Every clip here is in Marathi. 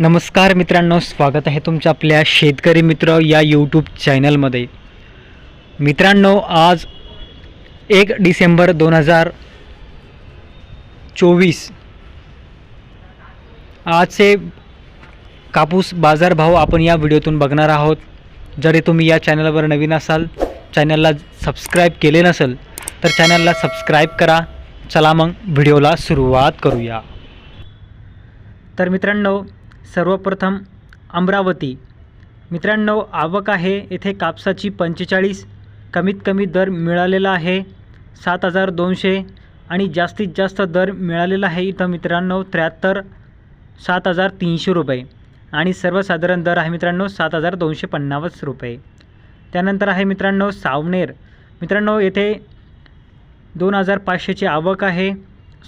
नमस्कार मित्रांनो स्वागत आहे तुमचं आपल्या शेतकरी मित्र या यूट्यूब चॅनलमध्ये मित्रांनो आज एक डिसेंबर दोन हजार चोवीस. आजचे कापूस बाजारभाव आपण या व्हिडिओतून बघणार आहोत. जरी तुम्ही या चॅनलवर नवीन असाल चॅनलला सबस्क्राईब केले नसेल तर चॅनलला सबस्क्राईब करा. चला मग व्हिडिओला सुरुवात करूया. तर मित्रांनो सर्वप्रथम अमरावती. मित्रांनो आवक आहे येथे कापसाची पंचेचाळीस. कमीत कमी दर मिळालेला आहे सात हजार दोनशे आणि जास्तीत जास्त दर मिळालेला आहे इथं मित्रांनो त्र्याहत्तर सात हजार तीनशे रुपये. आणि सर्वसाधारण दर आहे मित्रांनो सात हजार दोनशे पन्नास रुपये. त्यानंतर आहे मित्रांनो सावनेर. मित्रांनो येथे दोन हजार पाचशेची आवक आहे.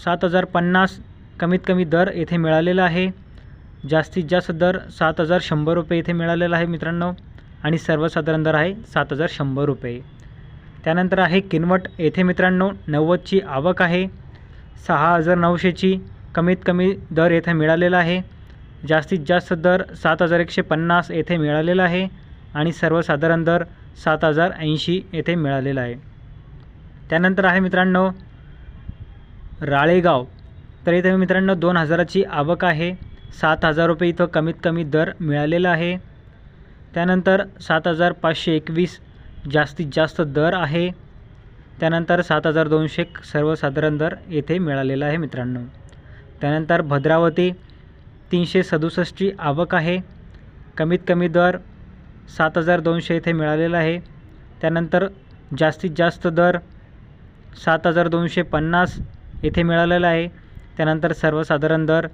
सात हजार पन्नास कमीत कमी दर येथे मिळालेला आहे. जास्तीत जास्त दर सात हजार शंभर रुपये इथे मिळालेला आहे मित्रांनो. आणि सर्वसाधारण दर आहे सात हजार शंभर रुपये. त्यानंतर आहे किनवट. येथे मित्रांनो नव्वदची आवक आहे. सहा हजार नऊशेची कमीत कमी दर येथे मिळालेला आहे. जास्तीत जास्त दर सात हजार एकशे पन्नास येथे मिळालेला आहे. आणि सर्वसाधारण दर सात हजार ऐंशी येथे मिळालेला आहे. त्यानंतर आहे मित्रांनो राळेगाव. तर इथे मित्रांनो दोन हजाराची आवक आहे. सात हजार रुपये इथं कमीत कमी दर मिळालेला आहे. त्यानंतर सात हजार पाचशे एकवीस जास्तीत जास्त दर आहे. त्यानंतर सात हजार दोनशे एक सर्वसाधारण दर येथे मिळालेला आहे मित्रांनो. त्यानंतर भद्रावती तीनशे सदुसष्टची आवक आहे. कमीत कमी दर सात हजार दोनशे येथे मिळालेला आहे. त्यानंतर जास्तीत जास्त दर सात हजार दोनशे पन्नास येथे मिळालेला आहे. त्यानंतर सर्वसाधारण दर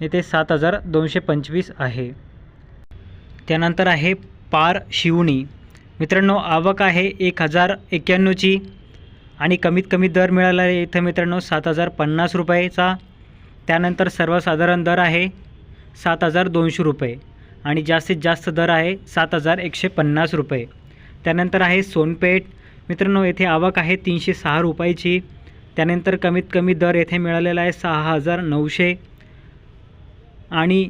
येथे सात हजार दोनशे पंचवीस आहे. त्यानंतर आहे पार शिवणी. मित्रांनो आवक आहे एक हजार एक्क्याण्णवची आणि कमीत कमी दर मिळाला आहे इथं मित्रांनो सात हजार पन्नास रुपयेचा. त्यानंतर सर्वसाधारण दर आहे सात हजार दोनशे रुपये आणि जास्तीत जास्त दर आहे सात हजार एकशे पन्नास रुपये. त्यानंतर आहे सोनपेठ. मित्रांनो येथे आवक आहे तीनशे सहा रुपयाची. त्यानंतर कमीत कमी दर येथे मिळालेला आहे सहा हजार नऊशे. आणि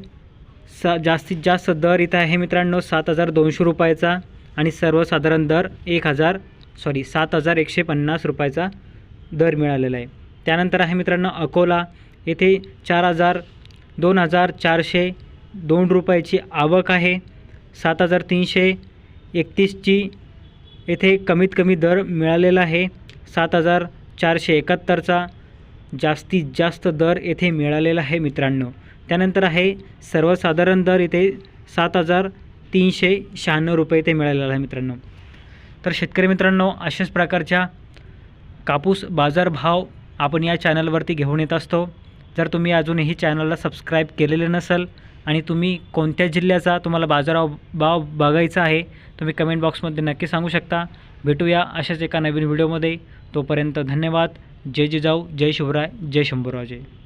स जास्तीत जास्त दर इथं आहे मित्रांनो सात हजार दोनशे रुपयाचा आणि सर्वसाधारण दर एक हजार सॉरी सात हजार एकशे पन्नास रुपयाचा दर मिळालेला आहे. त्यानंतर आहे मित्रांनो अकोला येथे चार हजार दोन हजार चारशे दोन रुपयाची आवक आहे. सात हजार तीनशे एकतीसची येथे कमीत कमी दर मिळालेला आहे. सात हजार चारशे एकाहत्तरचा जास्तीत जास्त दर येथे मिळालेला आहे मित्रांनो. त्यानंतर आहे सर्वसाधारण दर इथे सात हजार तीनशे शहाण्णव रुपये इथे मिळालेला आहे मित्रांनो. तर शेतकरी मित्रांनो अशाच प्रकारच्या कापूस बाजारभाव आपण या चॅनलवरती घेऊन येत असतो. जर तुम्ही अजूनही चॅनलला सबस्क्राईब केलेले नसेल आणि तुम्ही कोणत्या जिल्ह्याचा तुम्हाला बाजाराव भाव बघायचा आहे तुम्ही कमेंट बॉक्समध्ये नक्की सांगू शकता. भेटूया अशाच एका नवीन व्हिडिओमध्ये. तोपर्यंत धन्यवाद. जय जिजाऊ जय शिवराय जय शंभूराजे.